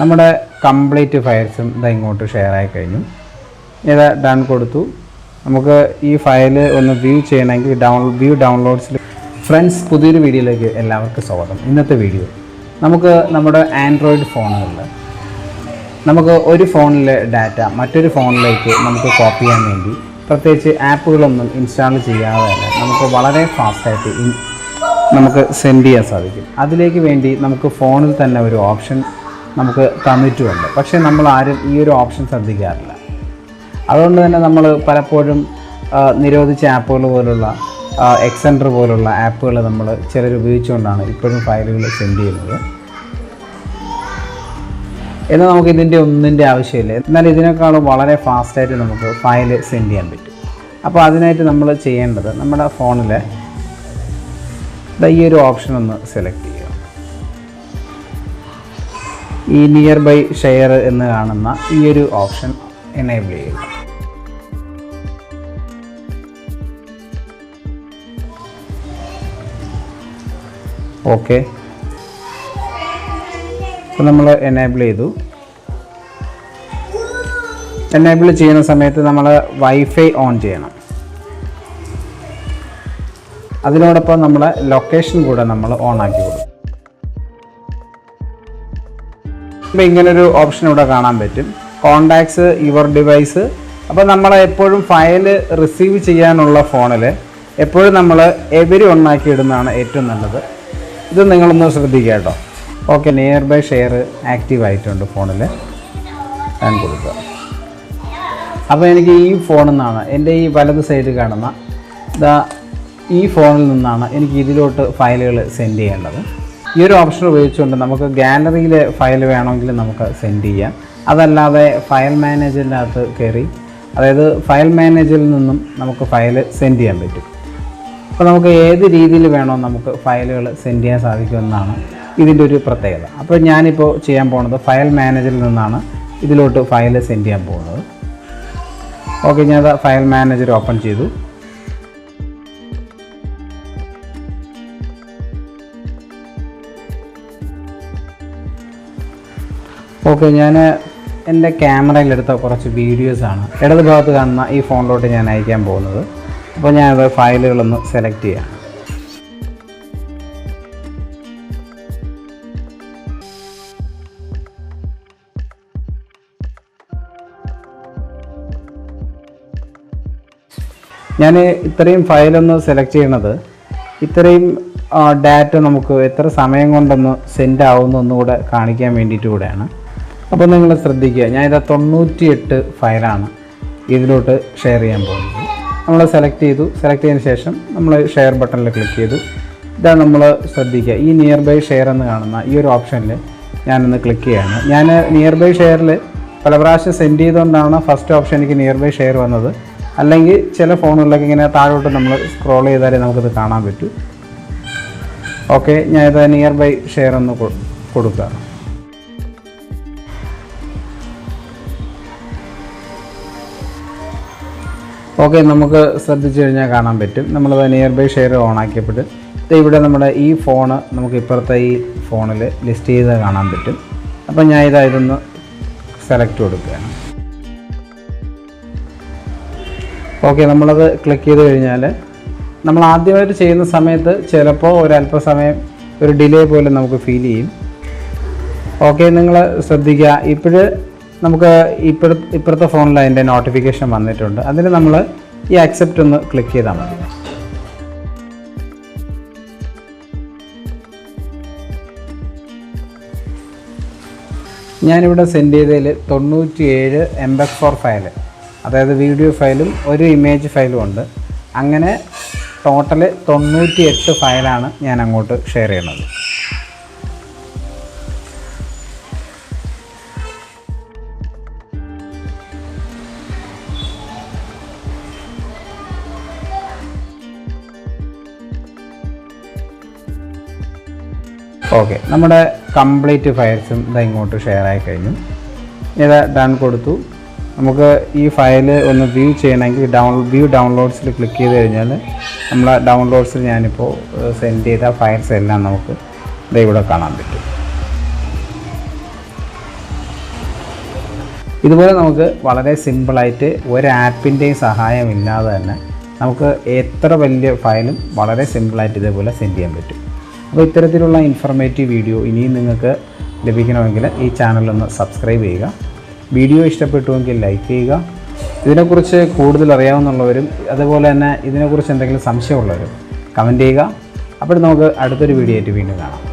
നമ്മുടെ കംപ്ലീറ്റ് ഫയൽസും ഇതാ ഇങ്ങോട്ട് ഷെയർ ആയി കഴിഞ്ഞു. ഇതാ ഡൺ കൊടുത്തു. നമുക്ക് ഈ ഫയൽ ഒന്ന് വ്യൂ ചെയ്യണമെങ്കിൽ ഡൗൺ വ്യൂ ഡൗൺലോഡ്സിൽ ഫ്രണ്ട്സ് പുതിയൊരു വീഡിയോയിലേക്ക് എല്ലാവർക്കും സ്വാഗതം. ഇന്നത്തെ വീഡിയോ. നമുക്ക് നമ്മുടെ ആൻഡ്രോയിഡ് ഫോണുകളിൽ നമുക്ക് ഒരു ഫോണിലെ ഡാറ്റ മറ്റൊരു ഫോണിലേക്ക് നമുക്ക് കോപ്പി ചെയ്യാൻ വേണ്ടി പ്രത്യേകിച്ച് ആപ്പുകളൊന്നും ഇൻസ്റ്റാൾ ചെയ്യാതെ തന്നെ നമുക്ക് വളരെ ഫാസ്റ്റായിട്ട് നമുക്ക് സെൻഡ് ചെയ്യാൻ സാധിക്കും. അതിലേക്ക് വേണ്ടി നമുക്ക് ഫോണിൽ തന്നെ ഒരു ഓപ്ഷൻ നമുക്ക് തന്നിട്ടുമുണ്ട്. പക്ഷേ നമ്മൾ ആരും ഈ ഒരു ഓപ്ഷൻ ശ്രദ്ധിക്കാറില്ല. അതുകൊണ്ട് തന്നെ നമ്മൾ പലപ്പോഴും നിരോധിച്ച ആപ്പുകൾ പോലുള്ള എക്സെൻഡർ പോലുള്ള ആപ്പുകൾ നമ്മൾ ചിലർ ഉപയോഗിച്ചുകൊണ്ടാണ് ഇപ്പോഴും ഫയലുകൾ സെൻഡ് ചെയ്യുന്നത്. എന്നാൽ നമുക്ക് ഇതിന്റെ ഒന്നിന്റെ ആവശ്യമില്ല. എന്നാൽ ഇതിനേക്കാളും വളരെ ഫാസ്റ്റായിട്ട് നമുക്ക് ഫയൽ സെൻഡ് ചെയ്യാൻ പറ്റും. അപ്പോൾ അതിനായിട്ട് നമ്മൾ ചെയ്യേണ്ടത് നമ്മുടെ ഫോണിലെ ഈ ഒരു ഓപ്ഷൻ ഒന്ന് സെലക്ട് ചെയ്യുക. ഈ നിയർ ബൈ ഷെയർ എന്ന് കാണുന്ന ഈ ഒരു ഓപ്ഷൻ എനേബിൾ ചെയ്യുക. ഓക്കെ അപ്പോൾ നമ്മൾ എനേബിൾ ചെയ്തു. എനേബിൾ ചെയ്യുന്ന സമയത്ത് നമ്മൾ വൈഫൈ ഓൺ ചെയ്യണം. അതിനോടൊപ്പം നമ്മൾ ലൊക്കേഷൻ കൂടെ നമ്മൾ ഓൺ ആക്കി കൊടുക്കും. അപ്പോൾ ഇങ്ങനൊരു ഓപ്ഷൻ ഇവിടെ കാണാൻ പറ്റും. കോണ്ടാക്ട്സ് യുവർ ഡിവൈസ് അപ്പോൾ നമ്മൾ എപ്പോഴും ഫയൽ റിസീവ് ചെയ്യാനുള്ള ഫോണിൽ എപ്പോഴും നമ്മൾ എവരി ഒന്നാക്കി ഇടുന്നതാണ് ഏറ്റവും നല്ലത്. ഇത് നിങ്ങളൊന്ന് ശ്രദ്ധിക്കുക കേട്ടോ. Okay near by share active ആയിട്ടുണ്ട് ഫോണിൽ ഞാൻ കൊടുക്കുക. അപ്പോൾ എനിക്ക് ഈ ഫോണിൽ നിന്നാണ് എന്റെ ഈ വലത് സൈഡ് കാണുന്ന ഇതാ ഈ ഫോണിൽ നിന്നാണ് എനിക്ക് ഇതിലോട്ട് ഫയലുകൾ സെൻഡ് ചെയ്യേണ്ടത്. ഈ ഒരു ഓപ്ഷൻ ഉപയോഗിച്ചുകൊണ്ട് നമുക്ക് ഗാലറിയിൽ ഫയൽ വേണമെങ്കിൽ നമുക്ക് സെൻഡ് ചെയ്യാം. അതല്ലാതെ ഫയൽ മാനേജറിന്റെ അകത്ത് കയറി അതായത് ഫയൽ മാനേജറിൽ നിന്നും നമുക്ക് ഫയൽ സെൻഡ് ചെയ്യാൻ പറ്റും. അപ്പോൾ നമുക്ക് ഏത് രീതിയിൽ വേണോ നമുക്ക് ഫയലുകൾ സെൻഡ് ചെയ്യാൻ സാധിക്കുമെന്നാണ് ഇതിന്റെ ഒരു പ്രത്യേകത. അപ്പോൾ ഞാനിപ്പോൾ ചെയ്യാൻ പോകുന്നത് ഫയൽ മാനേജറിൽ നിന്നാണ് ഇതിലോട്ട് ഫയൽ സെൻഡ് ചെയ്യാൻ പോകുന്നത്. ഓക്കെ ഞാൻ ഫയൽ മാനേജർ ഓപ്പൺ ചെയ്തു. ഓക്കെ ഞാൻ എന്റെ ക്യാമറയിലെടുത്ത കുറച്ച് വീഡിയോസാണ്. ഇടത് ഭാഗത്ത് കാണുന്ന ഈ ഫോണിലോട്ട് ഞാൻ അയക്കാൻ പോകുന്നത്. അപ്പോൾ ഞാൻ ഞാനത് ഫയലുകളൊന്ന് സെലക്ട് ചെയ്യാം. ഞാൻ ഇത്രയും ഫയലൊന്ന് സെലക്ട് ചെയ്യണത് ഇത്രയും ഡാറ്റ നമുക്ക് എത്ര സമയം കൊണ്ടൊന്ന് സെൻഡ് ആവുന്നൊന്നുകൂടെ കാണിക്കാൻ വേണ്ടിയിട്ട് കൂടെയാണ്. അപ്പോൾ നിങ്ങൾ ശ്രദ്ധിക്കുക. ഞാൻ ഇതാ തൊണ്ണൂറ്റിയെട്ട് ഫയലാണ് ഇതിലോട്ട് ഷെയർ ചെയ്യാൻ പോകുന്നത്. നമ്മൾ സെലക്ട് ചെയ്തു. സെലക്ട് ചെയ്തതിന് ശേഷം നമ്മൾ ഷെയർ ബട്ടണിൽ ക്ലിക്ക് ചെയ്തു. ഇതാ നമ്മൾ ശ്രദ്ധിക്കുക. ഈ നിയർ ബൈ ഷെയർ എന്ന് കാണുന്ന ഈ ഒരു ഓപ്ഷനിൽ ഞാനൊന്ന് ക്ലിക്ക് ചെയ്യാണ്. ഞാൻ നിയർ ബൈ ഷെയറിൽ പല പ്രാവശ്യം സെൻഡ് ചെയ്തുകൊണ്ടാണ് ഫസ്റ്റ് ഓപ്ഷൻ എനിക്ക് നിയർ ബൈ ഷെയർ വന്നത്. അല്ലെങ്കിൽ ചില ഫോണുകളിലൊക്കെ ഇങ്ങനെ താഴോട്ട് നമ്മൾ സ്ക്രോൾ ചെയ്താലേ നമുക്കിത് കാണാൻ പറ്റൂ. ഓക്കെ ഞാനിത് നിയർ ബൈ ഷെയർ ഒന്ന് കൊടുക്കാം ഓക്കെ നമുക്ക് ശ്രദ്ധിച്ചു കഴിഞ്ഞാൽ കാണാൻ പറ്റും. നമ്മൾ നിയർ ബൈ ഷെയർ ഓൺ ആക്കിയപ്പോൾ ഇവിടെ നമ്മുടെ ഈ ഫോണ് നമുക്ക് ഇപ്പുറത്തെ ഈ ഫോണിൽ ലിസ്റ്റ് ചെയ്ത് കാണാൻ പറ്റും. അപ്പോൾ ഞാൻ ഇതായതൊന്ന് സെലക്ട് കൊടുക്കുകയാണ്. ഓക്കെ നമ്മളത് ക്ലിക്ക് ചെയ്ത് കഴിഞ്ഞാൽ നമ്മൾ ആദ്യമായിട്ട് ചെയ്യുന്ന സമയത്ത് ചിലപ്പോൾ ഒരല്പസമയം ഒരു ഡിലേ പോലെ നമുക്ക് ഫീൽ ചെയ്യും. ഓക്കെ നിങ്ങൾ ശ്രദ്ധിക്കുക. ഇപ്പോഴ് നമുക്ക് ഇപ്പോഴത്തെ ഇപ്പോഴത്തെ ഫോണിൽ അതിന്റെ നോട്ടിഫിക്കേഷൻ വന്നിട്ടുണ്ട്. അതിൽ നമ്മൾ ഈ അക്സെപ്റ്റ് ഒന്ന് ക്ലിക്ക് ചെയ്താൽ മതി. ഞാനിവിടെ സെൻഡ് ചെയ്തതിൽ തൊണ്ണൂറ്റിയേഴ് എം എക്സ് ഫോർ ഫയൽ അതായത് വീഡിയോ ഫയലും ഒരു ഇമേജ് ഫയലും ഉണ്ട്. അങ്ങനെ ടോട്ടൽ തൊണ്ണൂറ്റി എട്ട് ഫയലാണ് ഞാൻ അങ്ങോട്ട് ഷെയർ ചെയ്യണത് ഓക്കെ. നമ്മുടെ കംപ്ലീറ്റ് ഫയൽസും ഇതാ ഇങ്ങോട്ട് ഷെയർ ആയി കഴിഞ്ഞു. ഇത് ഡൺ കൊടുത്തു. നമുക്ക് ഈ ഫയൽ ഒന്ന് വ്യൂ ചെയ്യണമെങ്കിൽ ഡൗൺ വ്യൂ ഡൗൺലോഡ്സിൽ ക്ലിക്ക് ചെയ്ത് കഴിഞ്ഞാൽ നമ്മൾ ഡൗൺലോഡ്സിൽ ഞാനിപ്പോൾ സെൻഡ് ചെയ്ത ഫയൽസ് എല്ലാം നമുക്ക് ദേ ഇവിടെ കാണാൻ പറ്റും. ഇതുപോലെ നമുക്ക് വളരെ സിമ്പിളായിട്ട് ഒരു ആപ്പിന്റെയും സഹായമില്ലാതെ തന്നെ നമുക്ക് എത്ര വലിയ ഫയലും വളരെ സിമ്പിളായിട്ട് ഇതേപോലെ സെൻഡ് ചെയ്യാൻ പറ്റും. അപ്പോൾ ഇത്തരത്തിലുള്ള ഇൻഫർമേറ്റീവ് വീഡിയോ ഇനിയും നിങ്ങൾക്ക് ലഭിക്കണമെങ്കിൽ ഈ ചാനലൊന്ന് സബ്സ്ക്രൈബ് ചെയ്യുക. വീഡിയോ ഇഷ്ടപ്പെട്ടുവെങ്കിൽ ലൈക്ക് ചെയ്യുക. ഇതിനെക്കുറിച്ച് കൂടുതൽ അറിയാവുന്നവരും അതുപോലെ തന്നെ ഇതിനെക്കുറിച്ച് എന്തെങ്കിലും സംശയമുള്ളവരും കമന്റ് ചെയ്യുക. അപ്പോൾ നമുക്ക് അടുത്തൊരു വീഡിയോ ആയിട്ട് വീണ്ടും കാണാം.